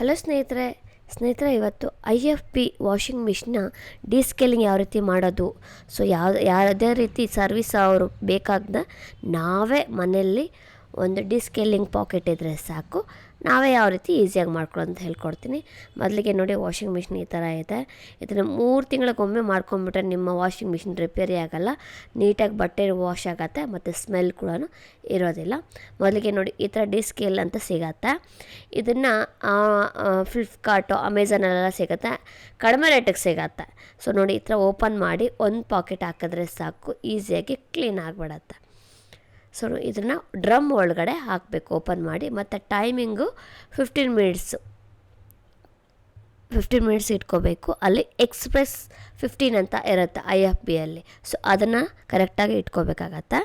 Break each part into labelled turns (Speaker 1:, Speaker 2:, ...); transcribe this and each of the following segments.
Speaker 1: Hello ಸ್ನೇಹಿತರೆ ಸ್ನೇಹಿತರೆ, ಇವತ್ತು ಐ ಎಫ್ ಪಿ ವಾಷಿಂಗ್ ಮಿಷಿನ್ನ ಡಿಸ್ಕೇಲಿಂಗ್ ಯಾವ ರೀತಿ ಮಾಡೋದು? ಸೊ ಯಾವ ಯಾವುದೇ ರೀತಿ ಸರ್ವಿಸ್ ಅವರು ಬೇಕಾಗ್ದ ನಾವೇ ಮನೆಯಲ್ಲಿ ಒಂದು ಡಿಸ್ಕೇಲಿಂಗ್ ಪಾಕೆಟ್ ಇದ್ದರೆ ಸಾಕು. ನಾವೇ ಯಾವ ರೀತಿ ಈಸಿಯಾಗಿ ಮಾಡ್ಕೊಳ್ಳೋ ಅಂತ ಹೇಳ್ಕೊಡ್ತೀನಿ. ಮೊದಲಿಗೆ ನೋಡಿ ವಾಷಿಂಗ್ ಮಿಷಿನ್ ಈ ಥರ ಇದೆ. ಇದನ್ನು ಮೂರು ತಿಂಗಳಿಗೊಮ್ಮೆ ಮಾಡ್ಕೊಂಬಿಟ್ರೆ ನಿಮ್ಮ ವಾಷಿಂಗ್ ಮಿಷಿನ್ ರಿಪೇರಿ ಆಗೋಲ್ಲ. ನೀಟಾಗಿ ಬಟ್ಟೆ ವಾಶ್ ಆಗುತ್ತೆ ಮತ್ತು ಸ್ಮೆಲ್ ಕೂಡ ಇರೋದಿಲ್ಲ. ಮೊದಲಿಗೆ ನೋಡಿ ಈ ಥರ ಡಿಸ್ಕೇಲ್ ಅಂತ ಸಿಗತ್ತೆ. ಇದನ್ನು ಫ್ಲಿಪ್ಕಾರ್ಟು ಅಮೆಝಾನಲ್ಲೆಲ್ಲ ಸಿಗುತ್ತೆ. ಕಡಿಮೆ ರೇಟಿಗೆ ಸಿಗತ್ತೆ. ಸೊ ನೋಡಿ ಈ ಥರ ಓಪನ್ ಮಾಡಿ ಒಂದು ಪಾಕೆಟ್ ಹಾಕಿದ್ರೆ ಸಾಕು. ಈಸಿಯಾಗಿ ಕ್ಲೀನ್ ಆಗಿಬಿಡತ್ತೆ. ಸೊ ಇದನ್ನು ಡ್ರಮ್ ಒಳಗಡೆ ಹಾಕಬೇಕು ಓಪನ್ ಮಾಡಿ. ಮತ್ತು timing fifteen minutes fifteen minutes ಇಟ್ಕೋಬೇಕು. ಅಲ್ಲಿ ಎಕ್ಸ್ಪ್ರೆಸ್ ಫಿಫ್ಟೀನ್ ಅಂತ ಇರುತ್ತೆ ಐ ಎಫ್ ಬಿಯಲ್ಲಿ ಸೊ ಅದನ್ನು ಕರೆಕ್ಟಾಗಿ ಇಟ್ಕೋಬೇಕಾಗತ್ತೆ?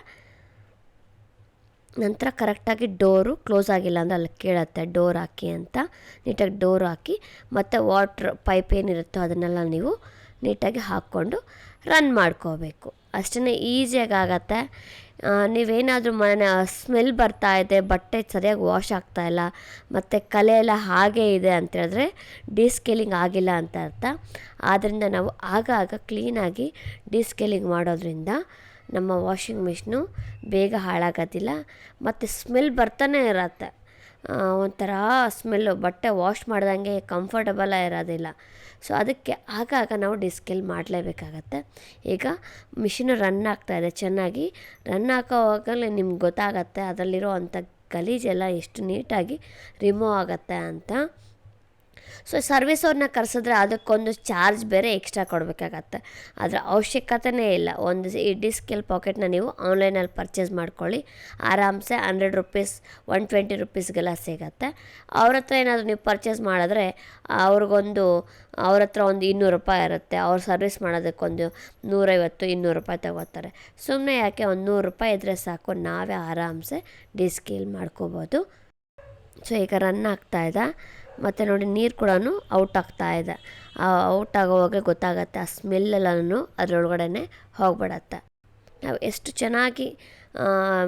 Speaker 1: ನಂತರ ಕರೆಕ್ಟಾಗಿ ಡೋರು ಕ್ಲೋಸ್ ಆಗಿಲ್ಲ ಅಂದರೆ ಅಲ್ಲಿ ಕೇಳುತ್ತೆ ಡೋರ್ ಹಾಕಿ ಅಂತ. ನೀಟಾಗಿ ಡೋರ್ ಹಾಕಿ, ಮತ್ತು ವಾಟ್ರ್ ಪೈಪ್ ಏನಿರುತ್ತೋ ಅದನ್ನೆಲ್ಲ ನೀವು ನೀಟಾಗಿ ಹಾಕ್ಕೊಂಡು ರನ್ ಮಾಡ್ಕೋಬೇಕು. ಅಷ್ಟೇ ಈಸಿಯಾಗಿ ಆಗತ್ತೆ. ನೀವೇನಾದರೂ ಮನೆ ಸ್ಮೆಲ್ ಬರ್ತಾ ಇದೆ, ಬಟ್ಟೆ ಸರಿಯಾಗಿ ವಾಶ್ ಆಗ್ತಾ ಇಲ್ಲ, ಮತ್ತು ಕಲೆ ಎಲ್ಲ ಹಾಗೇ ಇದೆ ಅಂತ ಹೇಳಿದ್ರೆ ಡಿಸ್ಕೇಲಿಂಗ್ ಆಗಿಲ್ಲ ಅಂತ ಅರ್ಥ. ಆದ್ದರಿಂದ ನಾವು ಆಗಾಗ ಕ್ಲೀನಾಗಿ ಡಿಸ್ಕೇಲಿಂಗ್ ಮಾಡೋದ್ರಿಂದ ನಮ್ಮ ವಾಷಿಂಗ್ ಮಿಷಿನು ಬೇಗ ಹಾಳಾಗೋದಿಲ್ಲ, ಮತ್ತು ಸ್ಮೆಲ್ ಬರ್ತಾನೆ ಇರತ್ತೆ. ಒಂಥರ ಸ್ಮೆಲ್ಲು, ಬಟ್ಟೆ ವಾಶ್ ಮಾಡ್ದಂಗೆ ಕಂಫರ್ಟಬಲ್ ಇರೋದಿಲ್ಲ. ಸೊ ಅದಕ್ಕೆ ಆಗಾಗ ನಾವು ಡಿಸ್ಕಿಲ್ ಮಾಡಲೇಬೇಕಾಗತ್ತೆ. ಈಗ ಮಿಷಿನ್ ರನ್ ಆಗ್ತಾಯಿದೆ ಚೆನ್ನಾಗಿ ರನ್ ಹಾಕೋವಾಗಲೇ ನಿಮ್ಗೆ ಗೊತ್ತಾಗತ್ತೆ, ಅದರಲ್ಲಿರೋ ಅಂಥ ಗಲೀಜೆಲ್ಲ ಎಷ್ಟು ನೀಟಾಗಿ ರಿಮೂವ್ ಆಗತ್ತೆ ಅಂತ. ಸೊ ಸರ್ವಿಸ್ ಅವ್ರನ್ನ ಕರೆಸಿದ್ರೆ ಅದಕ್ಕೊಂದು ಚಾರ್ಜ್ ಬೇರೆ ಎಕ್ಸ್ಟ್ರಾ ಕೊಡಬೇಕಾಗತ್ತೆ. ಅದರ ಅವಶ್ಯಕತೆನೇ ಇಲ್ಲ. ಒಂದು ಈ ಸ್ಕೇಲ್ ಪಾಕೆಟ್ನ ನೀವು ಆನ್ಲೈನಲ್ಲಿ ಪರ್ಚೇಸ್ ಮಾಡ್ಕೊಳ್ಳಿ. ಆರಾಮ್ಸೆ ಹಂಡ್ರೆಡ್ ರುಪೀಸ್ ಒನ್ ಟ್ವೆಂಟಿ ರುಪೀಸ್ಗೆಲ್ಲ ಸಿಗತ್ತೆ. ಅವ್ರ ಹತ್ರ ಏನಾದರೂ ನೀವು ಪರ್ಚೇಸ್ ಮಾಡಿದ್ರೆ ಅವ್ರಿಗೊಂದು, ಅವ್ರ ಹತ್ರ ಒಂದು ಇನ್ನೂರು ರೂಪಾಯಿ ಇರುತ್ತೆ. ಅವ್ರು ಸರ್ವಿಸ್ ಮಾಡೋದಕ್ಕೊಂದು ನೂರೈವತ್ತು, ಇನ್ನೂರು ರೂಪಾಯಿ ತಗೋತಾರೆ. ಸುಮ್ಮನೆ ಯಾಕೆ ಒಂದು ನೂರು ರೂಪಾಯಿ ಇದ್ದರೆ ಸಾಕು. ನಾವೇ ಆರಾಮ್ಸೆ ಡಿಸ್ಕೇಲ್ ಮಾಡ್ಕೋಬೋದು. ಸೊ ಈಗ ರನ್ ಆಗ್ತಾಯಿದೆ ಮತ್ತು ನೋಡಿ ನೀರು ಕೂಡ ಔಟ್ ಆಗ್ತಾ ಇದೆ. ಔಟ್ ಆಗೋವಾಗ ಗೊತ್ತಾಗತ್ತೆ, ಆ ಸ್ಮೆಲ್ಲೆಲ್ಲನೂ ಅದರೊಳಗಡೆ ಹೋಗ್ಬಿಡತ್ತೆ. ನಾವು ಎಷ್ಟು ಚೆನ್ನಾಗಿ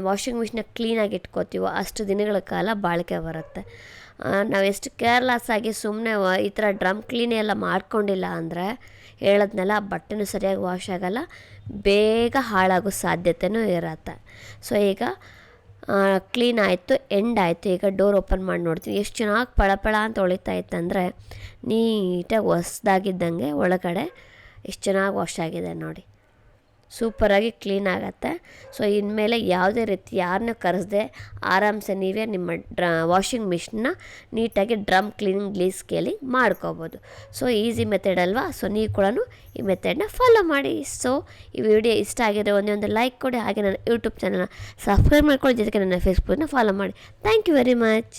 Speaker 1: ವಾಷಿಂಗ್ ಮಿಷಿನ ಕ್ಲೀನಾಗಿ ಇಟ್ಕೋತೀವೋ ಅಷ್ಟು ದಿನಗಳ ಕಾಲ ಬಾಳಿಕೆ ಬರುತ್ತೆ. ನಾವು ಎಷ್ಟು ಕೇರ್ಲೆಸ್ ಆಗಿ ಸುಮ್ಮನೆ ಈ ಥರ ಡ್ರಮ್ ಕ್ಲೀನ್ ಎಲ್ಲ ಮಾಡ್ಕೊಂಡಿಲ್ಲ ಅಂದರೆ ಹೇಳದ್ನೆಲ್ಲ ಬಟ್ಟೆನೂ ಸರಿಯಾಗಿ ವಾಶ್ ಆಗೋಲ್ಲ, ಬೇಗ ಹಾಳಾಗೋ ಸಾಧ್ಯತೆಯೂ ಇರತ್ತೆ. ಸೊ ಈಗ ಕ್ಲೀನ್ ಆಯಿತು ಎಂಡ್ ಆಯಿತು. ಈಗ ಡೋರ್ ಓಪನ್ ಮಾಡಿ ನೋಡ್ತೀನಿ. ಎಷ್ಟು ಚೆನ್ನಾಗಿ ಪಳಪಳ ಅಂತ ಹೊಳಿತಾ ಇತ್ತಂದರೆ ನೀಟಾಗಿ ಹೊಸ್ದಾಗಿದ್ದಂಗೆ ಒಳಗಡೆ ಎಷ್ಟು ಚೆನ್ನಾಗಿ ವಾಶ್ ಆಗಿದೆ ನೋಡಿ. ಸೂಪರಾಗಿ ಕ್ಲೀನ್ ಆಗುತ್ತೆ. ಸೊ, ಇನ್ಮೇಲೆ ಯಾವುದೇ ರೀತಿ ಯಾರನ್ನ ಕರೆಸ್ದೆ, ಆರಾಮ್ಸೆ ನೀವೇ ನಿಮ್ಮ ಡ್ರ, ವಾಷಿಂಗ್ ಮಿಷಿನ್ನ ನೀಟಾಗಿ ಡ್ರಮ್ ಕ್ಲೀನಿಂಗ್ ಗ್ಲೀಸ್ ಕೇಳಿ ಮಾಡ್ಕೋಬೋದು. ಸೊ, ಈಸಿ ಮೆಥಡ್ ಅಲ್ವಾ? ಸೊ, ನೀವು ಕೂಡ ಈ ಮೆಥಡ್ನ ಫಾಲೋ ಮಾಡಿ. ಸೊ, ಈ ವಿಡಿಯೋ ಇಷ್ಟ ಆಗಿದ್ರೆ ಒಂದೇ ಒಂದು ಲೈಕ್ ಕೊಡಿ. ಹಾಗೆ ನನ್ನ ಯೂಟ್ಯೂಬ್ ಚಾನಲ್ನ ಸಬ್ಸ್ಕ್ರೈಬ್ ಮಾಡ್ಕೊಳ್ಳಿ. ಜೊತೆಗೆ ನನ್ನ ಫೇಸ್ಬುಕ್ನ ಫಾಲೋ ಮಾಡಿ. Thank you very much.